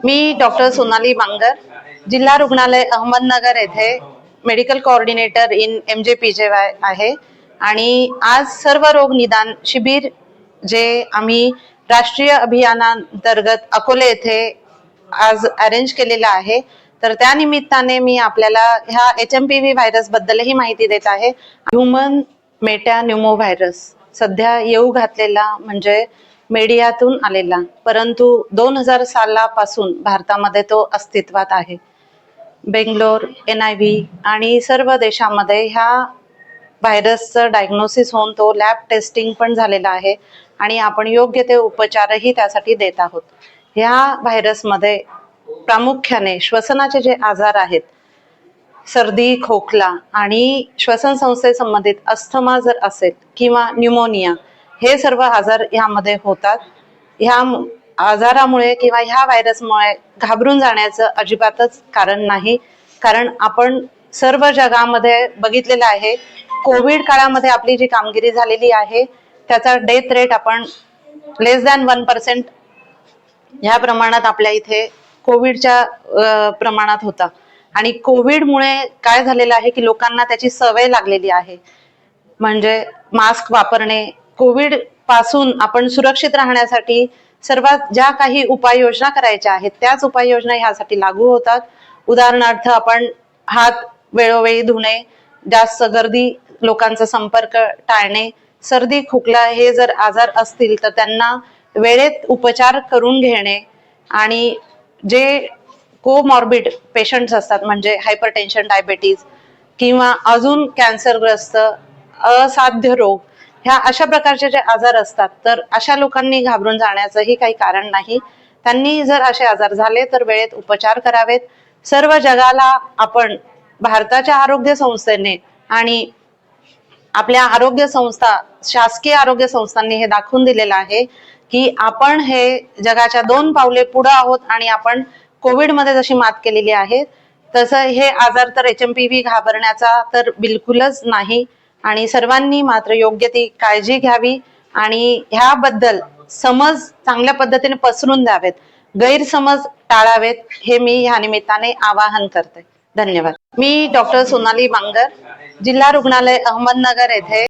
मी doctor Sonali Bangar जिल्हा रुग्णालय अहमदनगर येथे medical coordinator in M J P J Y आहे. आणि आज सर्व रोग निदान शिबिर जे आम्ही राष्ट्रीय अभियानांतर्गत अकोले येथे आज अरेंज केलेलं आहे. तर त्या निमित्ताने मी आपल्याला ह्या H M P V virus बद्दलही माहिती देत आहे. ह्युमन मेटा न्युमो व्हायरस सध्या येऊ घातलेला म्हणजे मीडियातून आलेला. परंतु दोन हजार सालापासून भारतामध्ये तो अस्तित्वात आहे. बेंगलोर एन आय व्ही आणि सर्व देशामध्ये ह्या व्हायरसचं डायग्नोसिस होऊन तो लॅब टेस्टिंग पण झालेला आहे आणि आपण योग्य ते उपचारही त्यासाठी देत आहोत. ह्या व्हायरसमध्ये प्रामुख्याने श्वसनाचे जे आजार आहेत सर्दी खोकला आणि श्वसन संस्थेसंबंधित अस्थमा जर असेल किंवा न्यूमोनिया हे सर्व आजार ह्यामध्ये होतात. ह्या आजारामुळे किंवा ह्या व्हायरसमुळे घाबरून जाण्याचं अजिबातच कारण नाही. कारण आपण सर्व जगामध्ये बघितलेलं आहे कोविड काळामध्ये आपली जी कामगिरी झालेली आहे त्याचा डेथ रेट आपण लेस दॅन वन पर्सेंट ह्या प्रमाणात आपल्या इथे कोविडच्या प्रमाणात होता. आणि कोविडमुळे काय झालेलं आहे की लोकांना त्याची सवय लागलेली आहे. म्हणजे मास्क वापरणे कोविडपासून आपण सुरक्षित राहण्यासाठी सर्वात ज्या काही उपाययोजना करायच्या आहेत त्याच उपाययोजना ह्यासाठी लागू होतात. उदाहरणार्थ आपण हात वेळोवेळी धुणे जास्त गर्दी लोकांचा संपर्क टाळणे सर्दी खोकला हे जर आजार असतील तर त्यांना वेळेत उपचार करून घेणे आणि जे कोमॉर्बिड पेशंट्स असतात म्हणजे हायपर टेन्शन डायबेटीज किंवा अजून कॅन्सरग्रस्त असाध्य रोग ह्या अशा प्रकारचे जे आजार असतात तर अशा लोकांनी घाबरून जाण्याचंही काही कारण नाही. त्यांनी जर असे आजार झाले तर वेळेत उपचार करावेत. सर्व जगाला आपण भारताच्या आरोग्य संस्थेने आणि आपल्या आरोग्य संस्था शासकीय आरोग्य संस्थांनी हे दाखवून दिलेलं आहे की आपण हे जगाच्या दोन पावले पुढे आहोत आणि आपण कोविडमध्ये जशी मात केलेली आहे तसं हे आजार तर एच एम पी व्ही घाबरण्याचा तर बिलकुलच नाही. आणि सर्वांनी मात्र योग्य ती काळजी घ्यावी आणि ह्याबद्दल समज चांगल्या पद्धतीने पसरून द्यावेत गैरसमज टाळावेत हे मी ह्या निमित्ताने आवाहन करते. धन्यवाद. मी डॉक्टर सोनाली बांगर जिल्हा रुग्णालय अहमदनगर येथे